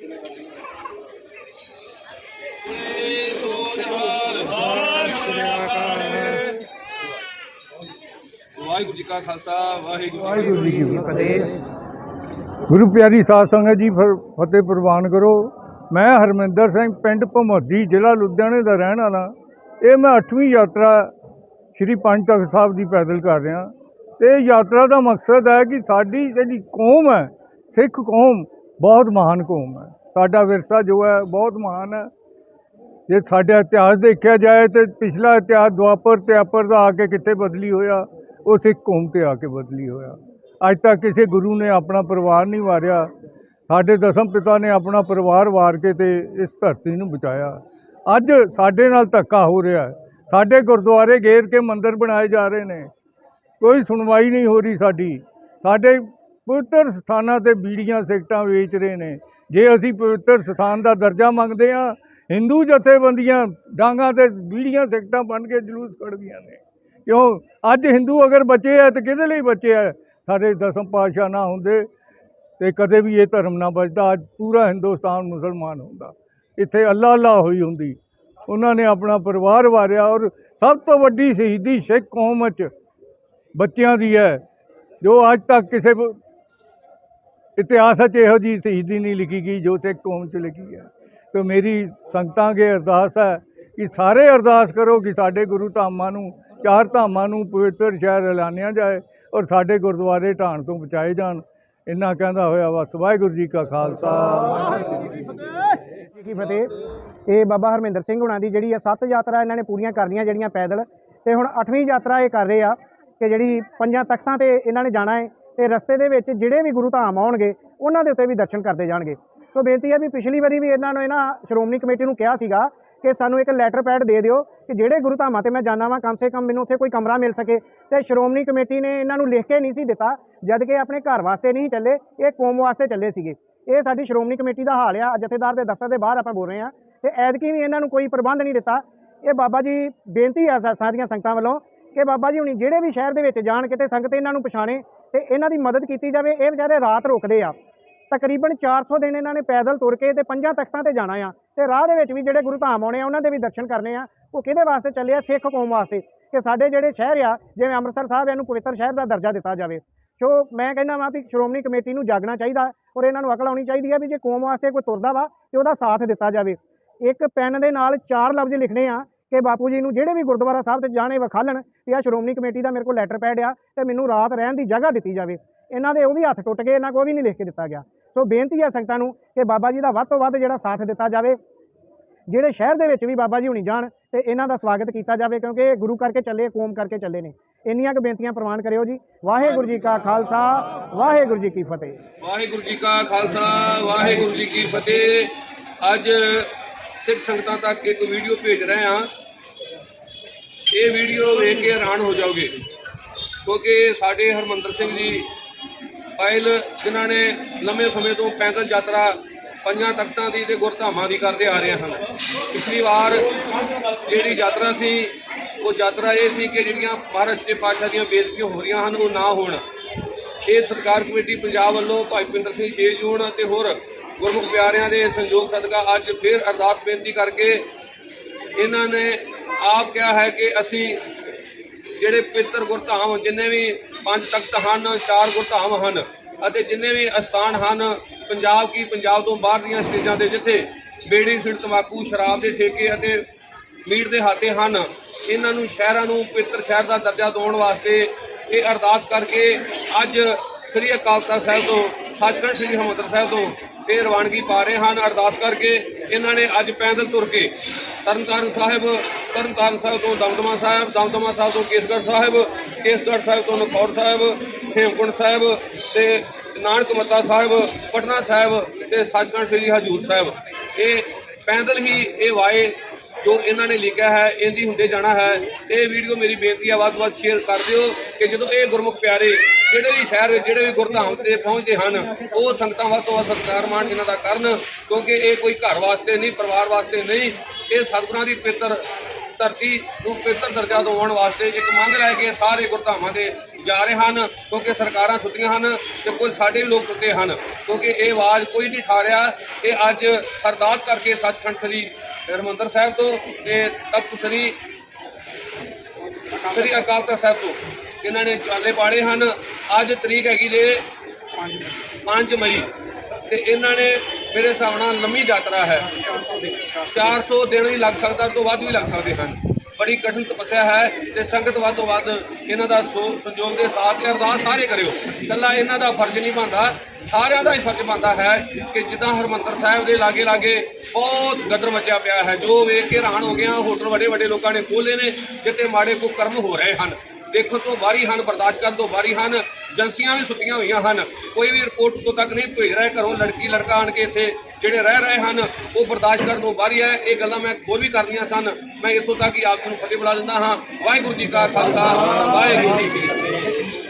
ਵਾਹਿਗੁਰੂ ਜੀ ਕਾ ਖਾਲਸਾ ਵਾਹਿਗੁਰੂ ਵਾਹਿਗੁਰੂ ਜੀ ਕੀ ਫਤਿਹ। ਗੁਰੂ ਪਿਆਰੀ ਸਾਧ ਸੰਗਤ ਜੀ ਫਤਿਹ ਪ੍ਰਵਾਨ ਕਰੋ। ਮੈਂ ਹਰਮਿੰਦਰ ਸਿੰਘ ਪਿੰਡ ਭਮੋਦੀ ਜ਼ਿਲ੍ਹਾ ਲੁਧਿਆਣੇ ਦਾ ਰਹਿਣ ਵਾਲਾ। ਇਹ ਮੈਂ 8ਵੀਂ ਯਾਤਰਾ ਸ੍ਰੀ ਪੰਜ ਤਖਤ ਸਾਹਿਬ ਦੀ ਪੈਦਲ ਕਰ ਰਿਹਾ। ਤੇ ਇਹ ਯਾਤਰਾ ਦਾ ਮਕਸਦ ਹੈ ਕਿ ਸਾਡੀ ਜਿਹੜੀ ਕੌਮ ਹੈ ਸਿੱਖ ਕੌਮ ਬਹੁਤ ਮਹਾਨ ਕੌਮ ਹੈ। ਸਾਡਾ ਵਿਰਸਾ ਜੋ ਹੈ, ਬਹੁਤ ਮਹਾਨ ਹੈ। ਜੇ ਸਾਡਾ ਇਤਿਹਾਸ ਦੇਖਿਆ ਜਾਏ ਤੇ ਪਿਛਲਾ ਇਤਿਹਾਸ ਦੁਆਪਰ ਤੇ ਆਪਰ ਦਾ ਆ ਕੇ ਕਿੱਥੇ ਬਦਲੀ ਹੋਇਆ ਉਹ ਸਿੱਖ ਕੌਮ ਤੇ ਆ ਕੇ ਬਦਲੀ ਹੋਇਆ। ਅੱਜ ਤੱਕ ਕਿਸੇ ਗੁਰੂ ਨੇ ਆਪਣਾ ਪਰਿਵਾਰ ਨਹੀਂ ਵਾਰਿਆ। ਸਾਡੇ ਦਸਮ ਪਿਤਾ ਨੇ ਆਪਣਾ ਪਰਿਵਾਰ ਵਾਰ ਕੇ ਤੇ ਇਸ ਧਰਤੀ ਨੂੰ ਬਚਾਇਆ। ਅੱਜ ਸਾਡੇ ਨਾਲ ਧੱਕਾ ਹੋ ਰਿਹਾ ਹੈ। ਸਾਡੇ ਗੁਰਦੁਆਰੇ ਘੇਰ ਕੇ ਮੰਦਰ ਬਣਾਏ ਜਾ ਰਹੇ ਨੇ। ਕੋਈ ਸੁਣਵਾਈ ਨਹੀਂ ਹੋ ਰਹੀ ਸਾਡੀ। ਸਾਡੇ ਪਵਿੱਤਰ ਸਥਾਨਾਂ ਤੇ ਬੀੜੀਆਂ ਸਿਗਟਾਂ ਵੇਚ ਰਹੇ ਨੇ। ਜੇ ਅਸੀਂ ਪਵਿੱਤਰ ਸਥਾਨ ਦਾ ਦਰਜਾ ਮੰਗਦੇ ਹਾਂ ਹਿੰਦੂ ਜਥੇਬੰਦੀਆਂ ਡਾਂਗਾਂ ਤੇ ਬੀੜੀਆਂ ਸਿਗਟਾਂ ਬਣ ਕੇ ਜਲੂਸ ਕੱਢਦੀਆਂ ਨੇ। ਕਿਉਂ? ਅੱਜ ਹਿੰਦੂ ਅਗਰ ਬਚੇ ਆ ਤੇ ਕਿਹਦੇ ਲਈ ਬਚੇ ਆ? ਸਾਡੇ ਦਸਮ ਪਾਤਸ਼ਾਹ ਨਾ ਹੁੰਦੇ ਤੇ ਕਦੇ ਵੀ ਇਹ ਧਰਮ ਨਾ ਬਚਦਾ। ਅੱਜ ਪੂਰਾ ਹਿੰਦੁਸਤਾਨ ਮੁਸਲਮਾਨ ਹੁੰਦਾ। ਇੱਥੇ ਅੱਲਾ ਅੱਲਾ ਹੋਈ ਹੁੰਦੀ। ਉਹਨਾਂ ਨੇ ਆਪਣਾ ਪਰਿਵਾਰ ਵਾਰਿਆ ਔਰ ਸਭ ਤੋਂ ਵੱਡੀ ਸ਼ਹੀਦੀ ਸਿੱਖ ਕੌਮ 'ਚ ਬੱਚਿਆਂ ਦੀ ਹੈ। ਜੋ ਅੱਜ ਤੱਕ ਕਿਸੇ ਇਤਿਹਾਸ 'ਚ ਇਹੋ ਜੀ ਸ਼ਹੀਦੀ ਨਹੀਂ ਲਿਖੀ ਗਈ ਜੋ ਸਿੱਖ ਕੌਮ 'ਚ ਲਿਖੀ ਹੈ। ਤੇ ਮੇਰੀ ਸੰਗਤਾਂ ਅੱਗੇ ਅਰਦਾਸ ਹੈ ਕਿ ਸਾਰੇ ਅਰਦਾਸ ਕਰੋ ਕਿ ਸਾਡੇ ਗੁਰੂ ਧਾਮਾਂ ਨੂੰ, ਚਾਰ ਧਾਮਾਂ ਨੂੰ ਪਵਿੱਤਰ ਸ਼ਹਿਰ ਐਲਾਨਿਆ ਜਾਏ ਔਰ ਸਾਡੇ ਗੁਰਦੁਆਰੇ ਢਾਣ ਤੋਂ ਬਚਾਏ ਜਾਣ। ਇੰਨਾ ਕਹਿੰਦਾ ਹੋਇਆ ਬਸ ਵਾਹਿਗੁਰੂ ਜੀ ਕਾ ਖਾਲਸਾ। ਵਾਹਿਗੁਰੂ ਜੀ ਕੀ ਫਤਿਹ। ਇਹ ਬਾਬਾ ਹਰਮਿੰਦਰ ਸਿੰਘ ਹੁਣਾਂ ਦੀ ਜਿਹੜੀ ਆ ਸੱਤ ਯਾਤਰਾ ਇਹਨਾਂ ਨੇ ਪੂਰੀਆਂ ਕਰਨੀਆਂ ਜਿਹੜੀਆਂ ਪੈਦਲ। ਤੇ ਹੁਣ 8ਵੀਂ ਯਾਤਰਾ ਇਹ ਕਰ ਰਹੇ ਆ ਕਿ ਜਿਹੜੀ ਪੰਜਾਂ ਤਖਤਾਂ ਤੇ ਇਹਨਾਂ ਨੇ ਜਾਣਾ ਹੈ ਤੇ ਰਸਤੇ ਦੇ ਵਿੱਚ ਜਿਹੜੇ ਵੀ ਗੁਰੂ ਧਾਮ ਆਉਣਗੇ, ਉਹਨਾਂ ਦੇ ਉੱਤੇ ਵੀ ਦਰਸ਼ਨ ਕਰਦੇ ਜਾਣਗੇ। ਸੋ ਬੇਨਤੀ ਹੈ ਵੀ ਪਿਛਲੀ ਵਾਰੀ ਵੀ ਇਹਨਾਂ ਨੂੰ, ਇਹਨਾਂ ਸ਼੍ਰੋਮਣੀ ਕਮੇਟੀ ਨੂੰ ਕਿਹਾ ਸੀਗਾ ਕਿ ਸਾਨੂੰ ਇੱਕ ਲੈਟਰ ਪੈਡ ਦੇ ਦਿਓ ਕਿ ਜਿਹੜੇ ਗੁਰੂ ਧਾਮਾਂ ਤੇ ਮੈਂ ਜਾਣਾ ਵਾਂ, ਕਮ ਸੇ ਕਮ ਮੈਨੂੰ ਉੱਥੇ ਕੋਈ ਕਮਰਾ ਮਿਲ ਸਕੇ। ਤੇ ਸ਼੍ਰੋਮਣੀ ਕਮੇਟੀ ਨੇ ਇਹਨਾਂ ਨੂੰ ਲਿਖ ਕੇ ਨਹੀਂ ਸੀ ਦਿੱਤਾ, ਜਦ ਕਿ ਆਪਣੇ ਘਰ ਵਾਸਤੇ ਨਹੀਂ ਚੱਲੇ, ਇਹ ਕੌਮ ਵਾਸਤੇ ਚੱਲੇ ਸੀਗੇ। ਇਹ ਸਾਡੀ ਸ਼੍ਰੋਮਣੀ ਕਮੇਟੀ ਦਾ ਹਾਲ ਆ, ਜਥੇਦਾਰ ਦੇ ਦਫ਼ਤਰ ਦੇ ਬਾਹਰ ਆਪਾਂ ਬੋਲ ਰਹੇ ਆ ਤੇ ਐਤਕੀ ਵੀ ਇਹਨਾਂ ਨੂੰ ਕੋਈ ਪ੍ਰਬੰਧ ਨਹੀਂ ਦਿੱਤਾ। ਇਹ ਬਾਬਾ ਜੀ, ਬੇਨਤੀ ਆ ਸਾਰੀਆਂ ਸੰਗਤਾਂ ਵੱਲੋਂ ਕਿ ਬਾਬਾ ਜੀ ਹੁਣੀ ਜਿਹੜੇ ਵੀ ਸ਼ਹਿਰ ਦੇ ਵਿੱਚ ਜਾਣ ਕਿਤੇ ਸੰਗਤ ਇਹਨਾਂ ਨੂੰ ਪਛਾਣੇ ਤੇ ਇਹਨਾਂ ਦੀ ਮਦਦ ਕੀਤੀ ਜਾਵੇ, ਇਹ ਵਿਚਾਰੇ ਰਾਤ ਰੁਕਦੇ ਆ। ਤਕਰੀਬਨ 400 ਦਿਨ ਇਹਨਾਂ ਨੇ ਪੈਦਲ ਤੁਰ ਕੇ ਤੇ ਪੰਜਾਂ ਤਖਤਾਂ ਤੇ ਜਾਣਾ ਆ। ਤੇ ਰਾਹ ਦੇ ਵਿੱਚ ਵੀ ਜਿਹੜੇ ਗੁਰੂ ਧਾਮ ਆਉਣੇ ਆ, ਉਹਨਾਂ ਦੇ ਵੀ ਦਰਸ਼ਨ ਕਰਨੇ ਆ। ਉਹ ਕਿਹਦੇ ਵਾਸਤੇ ਚੱਲੇ ਆ? ਸਿੱਖ ਕੌਮ ਵਾਸਤੇ। ਕਿ ਸਾਡੇ ਜਿਹੜੇ ਸ਼ਹਿਰ ਆ, ਜਿਵੇਂ ਅੰਮ੍ਰਿਤਸਰ ਸਾਹਿਬ, ਇਹਨੂੰ ਪਵਿੱਤਰ ਸ਼ਹਿਰ ਦਾ ਦਰਜਾ ਦਿੱਤਾ ਜਾਵੇ। ਸੋ ਮੈਂ ਕਹਿੰਦਾ ਵਾਂ ਵੀ ਸ਼੍ਰੋਮਣੀ ਕਮੇਟੀ ਨੂੰ ਜਾਗਣਾ ਚਾਹੀਦਾ ਔਰ ਇਹਨਾਂ ਨੂੰ ਅਕਲ ਆਉਣੀ ਚਾਹੀਦੀ ਆ ਵੀ ਜੇ ਕੌਮ ਵਾਸਤੇ ਕੋਈ ਤੁਰਦਾ ਵਾ ਤੇ ਉਹਦਾ ਸਾਥ ਦਿੱਤਾ ਜਾਵੇ। ਇੱਕ ਪੈਨ ਦੇ ਨਾਲ ਚਾਰ ਲਫ਼ਜ਼ ਲਿਖਣੇ ਆ। ਕਿ ਬਾਪੂ ਜੀ ਨੂੰ ਜਿਹੜੇ ਵੀ ਗੁਰਦੁਆਰਾ ਸਾਹਿਬ ਤੇ ਜਾਣੇ ਵਖਾਲਣ ਵੀ ਆ ਸ਼੍ਰੋਮਣੀ ਕਮੇਟੀ ਦਾ ਮੇਰੇ ਕੋਲ ਲੈਟਰ ਪੈਡ ਆ ਤੇ ਮੈਨੂੰ ਰਾਤ ਰਹਿਣ ਦੀ ਜਗ੍ਹਾ ਦਿੱਤੀ ਜਾਵੇ। ਇਹਨਾਂ ਦੇ ਉਹ ਵੀ ਹੱਥ ਟੁੱਟ ਗਏ, ਇਹਨਾਂ ਕੋਲ ਵੀ ਨਹੀਂ ਲਿਖ ਕੇ ਦਿੱਤਾ ਗਿਆ। ਸੋ ਬੇਨਤੀ ਹੈ ਸੰਗਤਾਂ ਨੂੰ ਕਿ ਬਾਬਾ ਜੀ ਦਾ ਵੱਧ ਤੋਂ ਵੱਧ ਜਿਹੜਾ ਸਾਥ ਦਿੱਤਾ ਜਾਵੇ, ਜਿਹੜੇ ਸ਼ਹਿਰ ਦੇ ਵਿੱਚ ਵੀ ਬਾਬਾ ਜੀ ਹੁਣੀ ਜਾਣ ਤੇ ਇਹਨਾਂ ਦਾ ਸਵਾਗਤ ਕੀਤਾ ਜਾਵੇ, ਕਿਉਂਕਿ ਇਹ ਗੁਰੂ ਕਰਕੇ ਚੱਲੇ, ਕੌਮ ਕਰਕੇ ਚੱਲੇ ਨੇ। ਇੰਨੀਆਂ ਕੁ ਬੇਨਤੀਆਂ ਪ੍ਰਵਾਨ ਕਰਿਓ ਜੀ। ਵਾਹਿਗੁਰੂ ਜੀ ਕਾ ਖਾਲਸਾ, ਵਾਹਿਗੁਰੂ ਜੀ ਕੀ ਫਤਿਹ। ਵਾਹਿਗੁਰੂ ਜੀ ਕਾ ਖਾਲਸਾ, ਵਾਹਿਗੁਰੂ ਜੀ ਕੀ ਫਤਿਹ। ਅੱਜ ਸਿੱਖ ਸੰਗਤਾਂ ਤੱਕ ਇੱਕ ਵੀਡੀਓ ਭੇਜ ਰਹੇ ਹਾਂ। ਇਹ ਵੀਡੀਓ ਵੇਖ ਕੇ ਹੈਰਾਨ ਹੋ ਜਾਓਗੇ, ਕਿਉਂਕਿ ਸਾਡੇ ਹਰਮੰਦਰ ਸਿੰਘ ਜੀ ਪਾਇਲ ਜਿਨ੍ਹਾਂ ਨੇ ਲੰਮੇ ਸਮੇਂ ਤੋਂ ਪੈਦਲ ਯਾਤਰਾ ਪੰਜਾਂ ਤਖਤਾਂ ਦੀ ਤੇ ਗੁਰਧਾਮਾਂ ਦੀ ਕਰਦੇ ਆ ਰਹੇ ਹਨ। ਪਿਛਲੀ ਵਾਰ ਜਿਹੜੀ ਯਾਤਰਾ ਸੀ, ਉਹ ਯਾਤਰਾ ਇਹ ਸੀ ਕਿ ਜਿਹੜੀਆਂ ਭਾਰਤ 'ਚ ਪਾਸ਼ਾ ਦੀਆਂ ਬੇਨਤੀਆਂ ਹੋ ਰਹੀਆਂ ਹਨ, ਉਹ ਨਾ ਹੋਣ। ਇਹ ਸਰਕਾਰ ਕਮੇਟੀ ਪੰਜਾਬ ਵੱਲੋਂ ਭਾਈ ਪਿੰਦਰ ਸਿੰਘ 6 ਜੂਨ ਅਤੇ ਹੋਰ ਗੁਰਮੁਖ ਪਿਆਰਿਆਂ ਦੇ ਸੰਯੋਗ ਸਦਕਾ ਅੱਜ ਫਿਰ ਅਰਦਾਸ ਬੇਨਤੀ ਕਰਕੇ ਇਹਨਾਂ ਨੇ ਆਪ ਕਿਹਾ ਹੈ ਕਿ ਅਸੀਂ ਜਿਹੜੇ ਪਿੱਤਰ ਗੁਰਧਾਮ, ਜਿੰਨੇ ਵੀ ਪੰਜ ਤਖਤ ਹਨ, ਚਾਰ ਗੁਰਧਾਮ ਹਨ ਅਤੇ ਜਿੰਨੇ ਵੀ ਅਸਥਾਨ ਹਨ, ਪੰਜਾਬ ਕੀ ਪੰਜਾਬ ਤੋਂ ਬਾਹਰ ਦੀਆਂ ਸਟੇਜਾਂ ਦੇ ਜਿੱਥੇ ਬੇੜੀ, ਸਿਰ ਤਮਾਕੂ ਸ਼ਰਾਬ ਦੇ ਠੇਕੇ ਅਤੇ ਮੀਟ ਦੇ ਹਾਤੇ ਹਨ, ਇਹਨਾਂ ਨੂੰ ਸ਼ਹਿਰਾਂ ਨੂੰ ਪਵਿੱਤਰ ਸ਼ਹਿਰ ਦਾ ਦਰਜਾ ਦਿਵਾਉਣ ਵਾਸਤੇ ਇਹ ਅਰਦਾਸ ਕਰਕੇ ਅੱਜ ਸ੍ਰੀ ਅਕਾਲ ਤਖਤ ਸਾਹਿਬ ਤੋਂ, ਸੱਚਖੰਡ ਸ੍ਰੀ ਹਰਿਮੰਦਰ ਸਾਹਿਬ ਤੋਂ ਇਹ ਰਵਾਨਗੀ ਪਾ ਰਹੇ ਹਨ। ਅਰਦਾਸ ਕਰਕੇ ਇਹਨਾਂ ਨੇ ਅੱਜ ਪੈਦਲ ਤੁਰ ਕੇ ਤਰਨਤਾਰਨ ਸਾਹਿਬ ਤਰਨਤਾਰਨ ਸਾਹਿਬ ਤੋਂ ਦਮਦਮਾ ਸਾਹਿਬ ਦਮਦਮਾ ਸਾਹਿਬ ਤੋਂ ਕੇਸਗੜ੍ਹ ਸਾਹਿਬ ਕੇਸਗੜ੍ਹ ਸਾਹਿਬ ਤੋਂ ਨਖੌਰ ਸਾਹਿਬ, ਹੇਮਕੁੰਟ ਸਾਹਿਬ ਤੇ ਨਾਨਕ ਮੱਤਾ ਸਾਹਿਬ, ਪਟਨਾ ਸਾਹਿਬ ਤੇ ਸੱਚਖੰਡ ਸ੍ਰੀ ਹਜੂਰ ਸਾਹਿਬ। ਇਹ ਪੈਦਲ ਹੀ ਇਹ ਵਾਏ ਜੋ ਇਹਨਾਂ ਨੇ ਲਿਖਿਆ ਹੈ, ਇਹਦੀ ਹੁੰਦੇ ਜਾਣਾ ਹੈ। ਇਹ ਵੀਡੀਓ ਮੇਰੀ ਬੇਨਤੀ ਹੈ ਵੱਧ ਤੋਂ ਵੱਧ ਸ਼ੇਅਰ ਕਰ ਦਿਓ ਕਿ ਜਦੋਂ ਇਹ ਗੁਰਮੁਖ ਪਿਆਰੇ ਜਿਹੜੇ ਵੀ ਸ਼ਹਿਰ ਵਿੱਚ, ਜਿਹੜੇ ਵੀ ਗੁਰਧਾਮ ਤੇ ਪਹੁੰਚਦੇ ਹਨ, ਉਹ ਸੰਗਤਾਂ ਵੱਧ ਤੋਂ ਵੱਧ ਸਤਿਕਾਰ ਮਾਣ ਇਹਨਾਂ ਦਾ ਕਰਨ, ਕਿਉਂਕਿ ਇਹ ਕੋਈ ਘਰ ਵਾਸਤੇ ਨਹੀਂ, ਪਰਿਵਾਰ ਵਾਸਤੇ ਨਹੀਂ। ਇਹ ਸਤਿਗੁਰਾਂ ਦੀ ਪਵਿੱਤਰ ਧਰਤੀ ਨੂੰ ਪਵਿੱਤਰ ਦਰਜਾ ਦਿਵਾਉਣ ਵਾਸਤੇ ਇੱਕ ਮੰਗ ਲੈ ਕੇ ਸਾਰੇ ਗੁਰਧਾਮਾਂ ਦੇ ਜਾ ਰਹੇ ਹਨ ਕਿਉਂਕਿ ਸਰਕਾਰਾਂ ਸੁੱਤੀਆਂ ਹਨ ਤੇ ਕੁਝ ਸਾਡੇ ਵੀ ਲੋਕ ਸੁੱਤੇ ਹਨ ਕਿਉਂਕਿ ਇਹ ਆਵਾਜ਼ ਕੋਈ ਨਹੀਂ ਠਾ ਰਿਹਾ। ਇਹ ਅੱਜ ਅਰਦਾਸ ਕਰਕੇ ਸੱਚਖੰਡ ਸ੍ਰੀ ਹਰਿਮੰਦਰ ਸਾਹਿਬ ਤੋਂ ਤੇ ਤਖਤ ਸ੍ਰੀ ਸ੍ਰੀ ਅਕਾਲ ਤਖਤ ਸਾਹਿਬ ਤੋਂ ਇਹਨਾਂ ਨੇ ਚਾਲੇ ਪਾੜੇ ਹਨ। ਅੱਜ ਤਰੀਕ ਹੈਗੀ ਜੇ 5 ਮਈ ਤੇ ਇਹਨਾਂ ਨੇ ਮੇਰੇ ਹਿਸਾਬ ਨਾਲ ਲੰਮੀ ਯਾਤਰਾ ਹੈ। 400 ਦਿਨ ਵੀ ਲੱਗ ਸਕਦਾ, ਤੋਂ ਵੱਧ ਵੀ ਲੱਗ ਸਕਦੇ ਹਨ। ਬੜੀ ਕਠਿਨ ਤਪੱਸਿਆ ਹੈ ਤੇ ਸੰਗਤ ਵੱਧ ਤੋਂ ਵੱਧ ਇਹਨਾਂ ਦਾ ਸੋ ਸੰਜੋਗ ਦੇ ਸਾਥ ਤੇ ਅਰਦਾਸ ਸਾਰੇ ਕਰਿਓ। ਇਕੱਲਾ ਇਹਨਾਂ ਦਾ ਫਰਜ਼ ਨਹੀਂ ਬਣਦਾ, ਸਾਰਿਆਂ ਦਾ ਹੀ ਫਰਜ਼ ਬਣਦਾ ਹੈ ਕਿ ਜਿੱਦਾਂ ਹਰਮੰਦਰ ਸਾਹਿਬ ਦੇ ਲਾਗੇ ਲਾਗੇ ਬਹੁਤ ਗਦਰ ਮਚਿਆ ਪਿਆ ਹੈ। ਜੋ ਵੇਖ ਕੇ ਹੈਰਾਨ ਹੋ ਗਿਆ, ਹੋਟਲ ਵੱਡੇ ਵੱਡੇ ਲੋਕਾਂ ਨੇ ਖੋਲੇ ਨੇ, ਜਿੱਥੇ ਮਾੜੇ ਕੁਕਰਮ ਹੋ ਰਹੇ ਹਨ। ਦੇਖਣ ਤੋਂ ਬਾਹਰੀ ਹਨ, ਬਰਦਾਸ਼ਤ ਕਰਨ ਤੋਂ ਬਾਹਰੀ ਹਨ, ਏਜੰਸੀਆਂ ਵੀ ਸੁੱਤੀਆਂ ਹੋਈਆਂ ਹਨ। ਕੋਈ ਵੀ ਰਿਪੋਰਟ ਤੋਂ ਤੱਕ ਨਹੀਂ ਭੇਜ ਰਿਹਾ, ਘਰੋਂ ਲੜਕੀ ਲੜਕਾ ਆਣ ਕੇ ਇੱਥੇ ਜਿਹੜੇ ਰਹਿ ਰਹੇ ਹਨ, ਉਹ ਬਰਦਾਸ਼ਤ ਕਰਨ ਤੋਂ ਬਾਹਰੀ ਹੈ ਇਹ ਗੱਲਾਂ ਮੈਂ ਹੋਰ ਵੀ ਕਰਨੀਆਂ ਸਨ। ਮੈਂ ਇੱਥੋਂ ਤੱਕ ਹੀ ਆਪ ਨੂੰ ਫਤਿਹ ਬੁਲਾ ਦਿੰਦਾ ਹਾਂ। ਵਾਹਿਗੁਰੂ ਜੀ ਕਾ ਖਾਲਸਾ, ਵਾਹਿਗੁਰੂ ਜੀ ਕੀ ਫਤਿਹ।